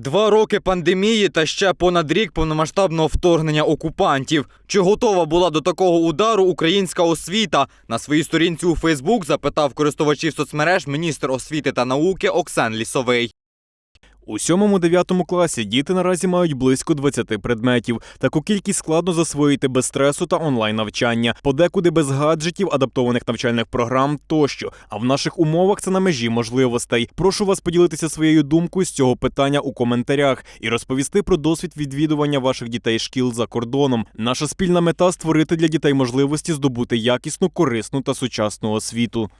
Два роки пандемії та ще понад рік повномасштабного вторгнення окупантів. Чи готова була до такого удару українська освіта? На своїй сторінці у Фейсбук запитав користувачів соцмереж міністр освіти та науки Оксан Лісовий. У 7-9 класі діти наразі мають близько 20 предметів. Таку кількість складно засвоїти без стресу та онлайн навчання, подекуди без гаджетів, адаптованих навчальних програм тощо. А в наших умовах це на межі можливостей. Прошу вас поділитися своєю думкою з цього питання у коментарях і розповісти про досвід відвідування ваших дітей шкіл за кордоном. Наша спільна мета створити для дітей можливості здобути якісну, корисну та сучасну освіту.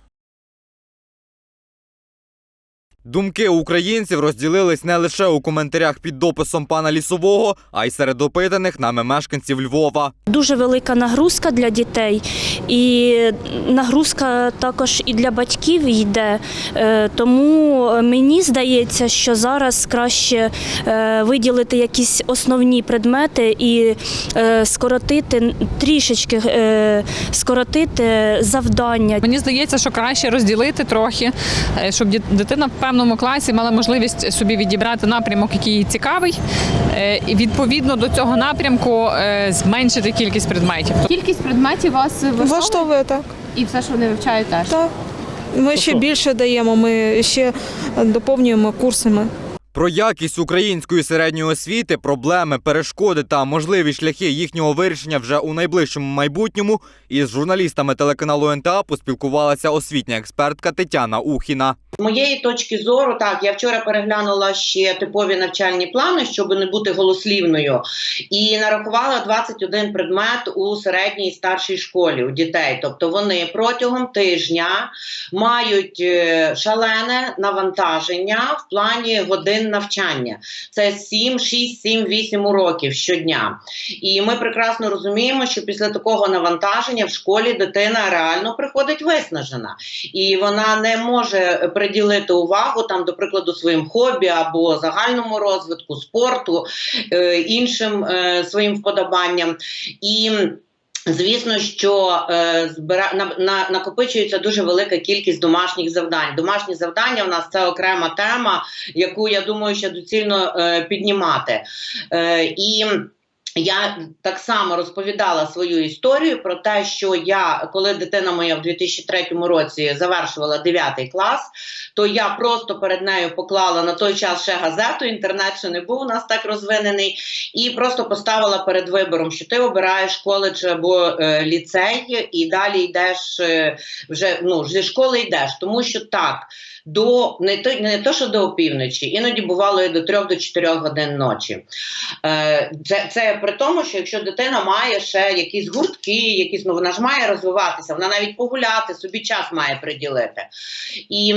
Думки українців розділились не лише у коментарях під дописом пана лісового, а й серед опитаних нами мешканців Львова. Дуже велика нагрузка для дітей, і нагрузка також і для батьків йде. Е, Тому мені здається, що зараз краще е, виділити якісь основні предмети і е, скоротити трішечки скоротити завдання. Мені здається, що краще розділити трохи, щоб дитина певному класі мала можливість собі відібрати напрямок, який їй цікавий, е, і відповідно до цього напрямку е, зменшити кількість предметів. Кількість предметів вас влаштовує? Влаштовує так. і все, що вони вивчають, теж. Так. Ми ще більше даємо, ми ще доповнюємо курсами. Про якість української середньої освіти, проблеми, перешкоди та можливі шляхи їхнього вирішення вже у найближчому майбутньому із журналістами телеканалу НТА поспілкувалася освітня експертка Тетяна Ухіна. З моєї точки зору, так я вчора переглянула ще типові навчальні плани, щоб не бути голослівною, і нарахувала 21 предмет у середній і старшій школі у дітей. Тобто вони протягом тижня мають е, шалене навантаження в плані годин навчання. Це 7, 6, 7, 8 уроків щодня. І ми прекрасно розуміємо, що після такого навантаження в школі дитина реально приходить виснажена і вона не може приділити увагу там, до прикладу, своїм хобі або загальному розвитку, спорту, е, іншим е, своїм вподобанням. І Звісно, що е, збира... на, на, накопичується дуже велика кількість домашніх завдань. Домашні завдання в нас це окрема тема, яку я думаю, ще доцільно е, піднімати. Е, і я так само розповідала свою історію про те, що я, коли дитина моя в 2003 році завершувала 9 клас, то я просто перед нею поклала на той час ще газету, інтернет ще не був у нас так розвинений, і просто поставила перед вибором, що ти обираєш коледж або е, ліцей, і далі йдеш е, вже ну, зі школи йдеш, тому що так. До не то не то, що до опівночі, іноді бувало і до 3 до 4 годин ночі. Е, це, це при тому, що якщо дитина має ще якісь гуртки, якісь ну вона ж має розвиватися, вона навіть погуляти, собі час має приділити. І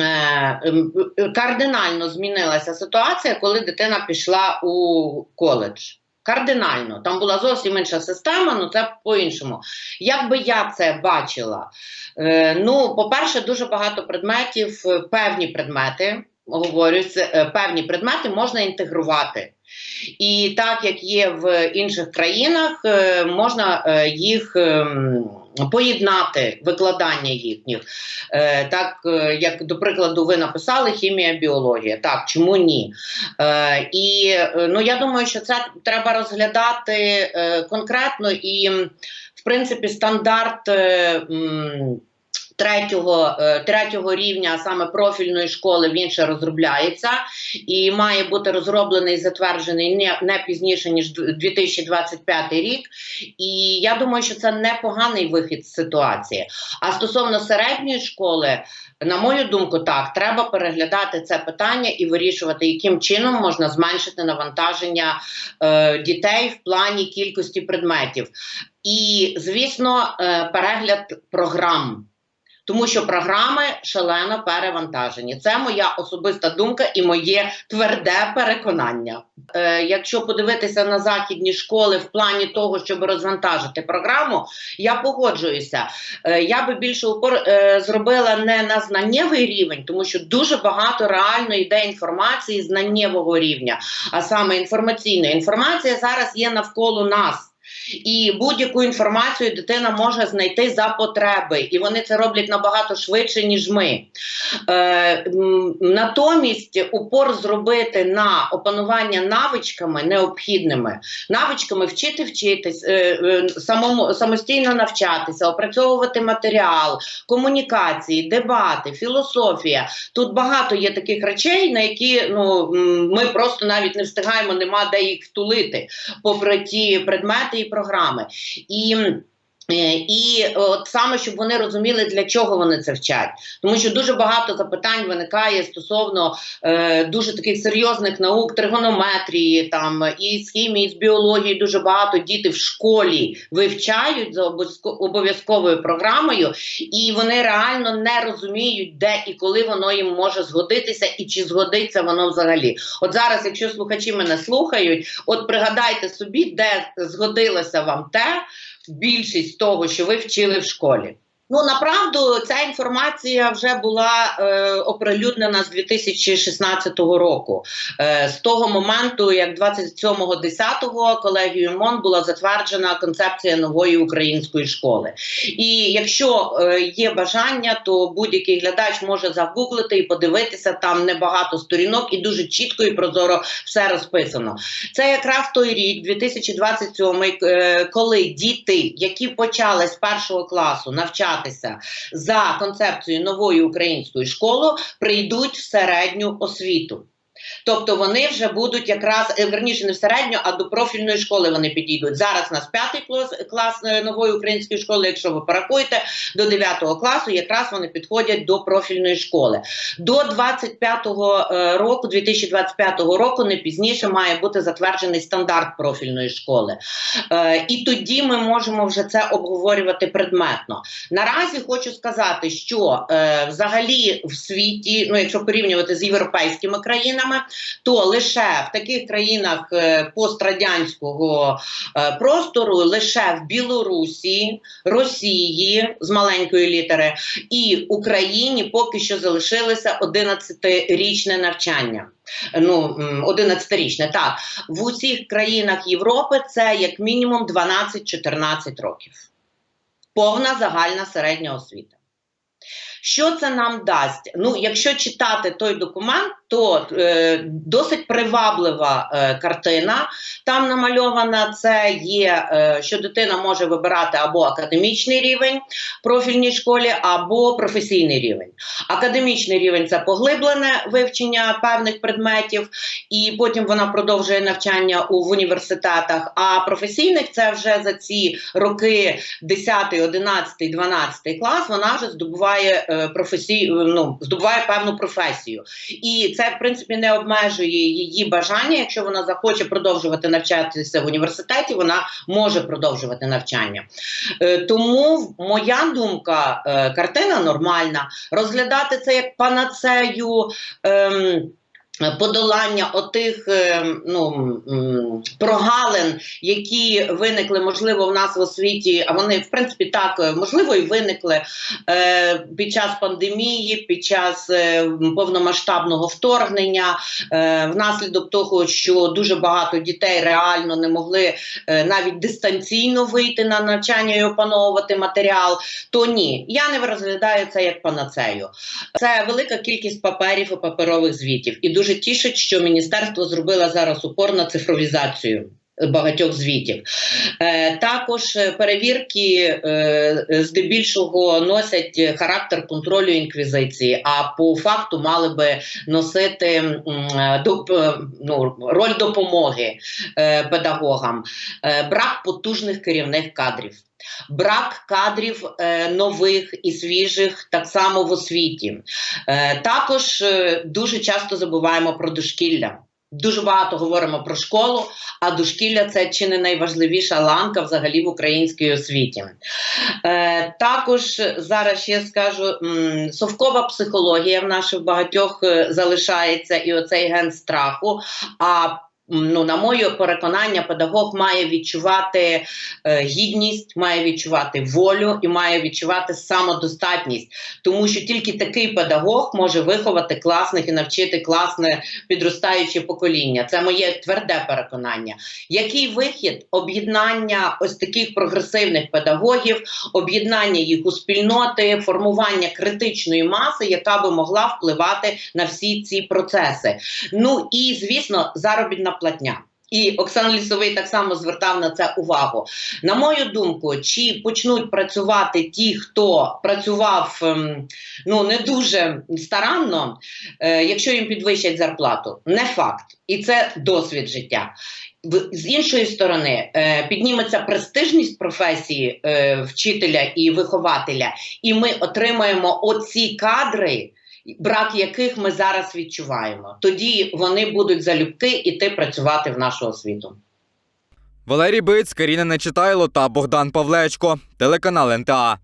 е, кардинально змінилася ситуація, коли дитина пішла у коледж. Кардинально, там була зовсім інша система, ну це по-іншому. Як би я це бачила? Е, ну, по-перше, дуже багато предметів, е, певні предмети, говорю, е, певні предмети можна інтегрувати. І так як є в інших країнах, е, можна їх ем, поєднати, викладання їхніх. Е, Так, е, як до прикладу, ви написали хімія, біологія. Так, чому ні? Е, І ну, я думаю, що це треба розглядати конкретно і, в принципі, стандарт. Третього, е, третього рівня, саме профільної школи, він ще розробляється і має бути розроблений і затверджений не, не пізніше ніж 2025 рік. І я думаю, що це непоганий вихід з ситуації. А стосовно середньої школи, на мою думку, так треба переглядати це питання і вирішувати, яким чином можна зменшити навантаження е, дітей в плані кількості предметів. І, звісно, е, перегляд програм. Тому що програми шалено перевантажені. Це моя особиста думка і моє тверде переконання. Е, якщо подивитися на західні школи в плані того, щоб розвантажити програму, я погоджуюся. Е, я би більше упор е, зробила не на знаннєвий рівень, тому що дуже багато реально йде інформації знаннєвого рівня, а саме інформаційної. Інформація зараз є навколо нас. І будь-яку інформацію дитина може знайти за потреби, і вони це роблять набагато швидше, ніж ми. Е, натомість упор зробити на опанування навичками необхідними, навичками вчити вчитись, е, е, самому, самостійно навчатися, опрацьовувати матеріал, комунікації, дебати, філософія. Тут багато є таких речей, на які ну, ми просто навіть не встигаємо, нема де їх втулити, попри ті предмети програми. І І от саме щоб вони розуміли, для чого вони це вчать, тому що дуже багато запитань виникає стосовно е, дуже таких серйозних наук, тригонометрії, там і з хімії, і з біології. Дуже багато діти в школі вивчають за обов'язковою програмою, і вони реально не розуміють, де і коли воно їм може згодитися, і чи згодиться воно взагалі. От зараз, якщо слухачі мене слухають, от пригадайте собі, де згодилося вам те більшість того, що ви вчили в школі. Ну направду ця інформація вже була е, оприлюднена з 2016 року, е, з того моменту, як 27.10 колегією МОН була затверджена концепція нової української школи. І якщо е, є бажання, то будь-який глядач може загуглити і подивитися там небагато сторінок, і дуже чітко і прозоро все розписано. Це якраз той рік, 2027, е, коли діти, які почали з першого класу навчатися за концепцією нової української школи, прийдуть в середню освіту. Тобто вони вже будуть якраз е, верніше не в середню, а до профільної школи вони підійдуть. Зараз у нас п'ятий клас, клас е, нової української школи. Якщо ви порахуєте до 9 класу, якраз вони підходять до профільної школи. До 25-го е, року, 2025 року, не пізніше має бути затверджений стандарт профільної школи. І тоді ми можемо вже це обговорювати предметно. Наразі хочу сказати, що взагалі в світі, ну якщо порівнювати з європейськими країнами, то лише в таких країнах е, пострадянського е, простору, лише в Білорусі, Росії з маленької літери і Україні поки що залишилося 11-річне навчання. Ну, м, 11-річне, так. В усіх країнах Європи це як мінімум 12-14 років. Повна загальна середня освіта. Що це нам дасть? Ну, якщо читати той документ, то е, досить приваблива е, картина там намальована. Це є, е, що дитина може вибирати або академічний рівень профільній школі, або професійний рівень. Академічний рівень це поглиблене вивчення певних предметів, і потім вона продовжує навчання у, в університетах. А професійних це вже за ці роки 10, 11, 12 клас. Вона вже здобуває е, професій, ну, здобуває певну професію. І це, в принципі, не обмежує її бажання. Якщо вона захоче продовжувати навчатися в університеті, вона може продовжувати навчання. Е, тому моя думка, е, картина нормальна. Розглядати це як панацею. ем, Подолання отих ем, ну, прогалин, які виникли, можливо, в нас в освіті, а вони, в принципі, так, е, можливо, і виникли е, під час пандемії, під час е, повномасштабного вторгнення, е, внаслідок того, що дуже багато дітей реально не могли е, навіть дистанційно вийти на навчання і опановувати матеріал, то ні, я не розглядаю це як панацею. Це велика кількість паперів і паперових звітів. І дуже тішить, що міністерство зробило зараз упор на цифровізацію. Багатьох звітів е, також е, перевірки е, здебільшого носять характер контролю інквізиції, а по факту мали би носити ну, роль допомоги педагогам, брак потужних керівних кадрів. Брак кадрів е, нових і свіжих так само в освіті. Е, також е, дуже часто забуваємо про дошкілля. Дуже багато говоримо про школу, а дошкілля це чи не найважливіша ланка взагалі в українській освіті. Е, також зараз ще скажу, м, совкова психологія в наших багатьох е, залишається і оцей ген страху. А ну, на моє переконання, педагог має відчувати е, гідність, має відчувати волю і має відчувати самодостатність, тому що тільки такий педагог може виховати класних і навчити класне підростаюче покоління. Це моє тверде переконання. Який вихід об'єднання ось таких прогресивних педагогів, об'єднання їх у спільноти, формування критичної маси, яка би могла впливати на всі ці процеси. Ну і звісно, заробітна платня. І Оксан Лісовий так само звертав на це увагу. На мою думку, чи почнуть працювати ті, хто працював ем, ну не дуже старанно, е, якщо їм підвищать зарплату, не факт, і це досвід життя. З іншої сторони, е, підніметься престижність професії е, вчителя і вихователя, і ми отримаємо оці кадри, брак яких ми зараз відчуваємо. Тоді вони будуть залюбки іти працювати в нашу освіту. Валерій Биць, Каріна Нечитайло та Богдан Павлечко. Телеканал НТА.